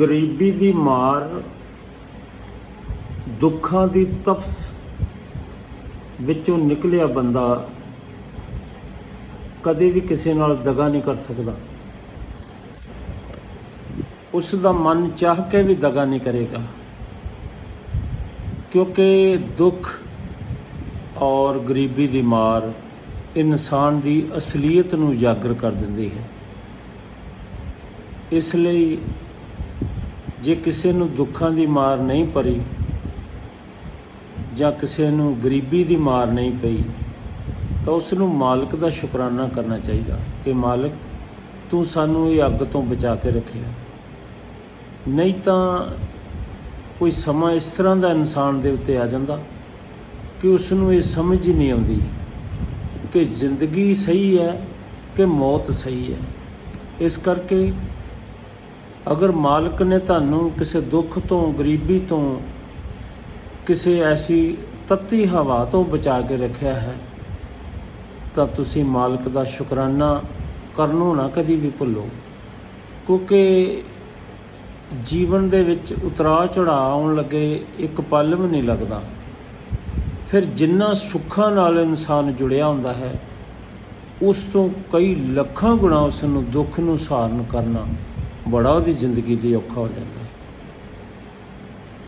ਗਰੀਬੀ ਦੀ ਮਾਰ, ਦੁੱਖਾਂ ਦੀ ਤਪਸ ਵਿੱਚੋਂ ਨਿਕਲਿਆ ਬੰਦਾ ਕਦੇ ਵੀ ਕਿਸੇ ਨਾਲ ਦਗਾ ਨਹੀਂ ਕਰ ਸਕਦਾ। ਉਸ ਦਾ ਮਨ ਚਾਹ ਕੇ ਵੀ ਦਗਾ ਨਹੀਂ ਕਰੇਗਾ, ਕਿਉਂਕਿ ਦੁੱਖ ਔਰ ਗਰੀਬੀ ਦੀ ਮਾਰ ਇਨਸਾਨ ਦੀ ਅਸਲੀਅਤ ਨੂੰ ਉਜਾਗਰ ਕਰ ਦਿੰਦੀ ਹੈ। ਇਸ ਲਈ ਜੇ ਕਿਸੇ ਨੂੰ ਦੁੱਖਾਂ ਦੀ ਮਾਰ ਨਹੀਂ ਪਰੀ ਜਾਂ ਕਿਸੇ ਨੂੰ ਗਰੀਬੀ ਦੀ ਮਾਰ ਨਹੀਂ ਪਈ, ਤਾਂ ਉਸ ਨੂੰ ਮਾਲਕ ਦਾ ਸ਼ੁਕਰਾਨਾ ਕਰਨਾ ਚਾਹੀਦਾ ਕਿ ਮਾਲਕ, ਤੂੰ ਸਾਨੂੰ ਇਹ ਅੱਗ ਤੋਂ ਬਚਾ ਕੇ ਰੱਖਿਆ। ਨਹੀਂ ਤਾਂ ਕੋਈ ਸਮਾਂ ਇਸ ਤਰ੍ਹਾਂ ਦਾ ਇਨਸਾਨ ਦੇ ਉੱਤੇ ਆ ਜਾਂਦਾ ਕਿ ਉਸ ਨੂੰ ਇਹ ਸਮਝ ਹੀ ਨਹੀਂ ਆਉਂਦੀ ਕਿ ਜ਼ਿੰਦਗੀ ਸਹੀ ਹੈ ਕਿ ਮੌਤ ਸਹੀ ਹੈ। ਇਸ ਕਰਕੇ ਅਗਰ ਮਾਲਕ ਨੇ ਤੁਹਾਨੂੰ ਕਿਸੇ ਦੁੱਖ ਤੋਂ, ਗਰੀਬੀ ਤੋਂ ਕਿਸੇ ਐਸੀ ਤੱਤੀ ਹਵਾ ਤੋਂ ਬਚਾ ਕੇ ਰੱਖਿਆ ਹੈ, ਤਾਂ ਤੁਸੀਂ ਮਾਲਕ ਦਾ ਸ਼ੁਕਰਾਨਾ ਕਰਨੋਂ ਨਾ ਕਦੀ ਵੀ ਭੁੱਲੋ। ਕਿਉਂਕਿ ਜੀਵਨ ਦੇ ਵਿੱਚ ਉਤਰਾਅ ਚੜਾਅ ਆਉਣ ਲੱਗੇ ਇੱਕ ਪਲ ਵੀ ਨਹੀਂ ਲੱਗਦਾ। ਫਿਰ ਜਿੰਨਾ ਸੁੱਖਾਂ ਨਾਲ ਇਨਸਾਨ ਜੁੜਿਆ ਹੁੰਦਾ ਹੈ, ਉਸ ਤੋਂ ਕਈ ਲੱਖਾਂ ਗੁਣਾ ਉਸ ਨੂੰ ਦੁੱਖ ਨੂੰ ਸਹਾਰਨ ਕਰਨਾ। ਬੜਾ ਉਹਦੀ ਜ਼ਿੰਦਗੀ ਲਈ ਔਖਾ ਹੋ ਜਾਂਦਾ।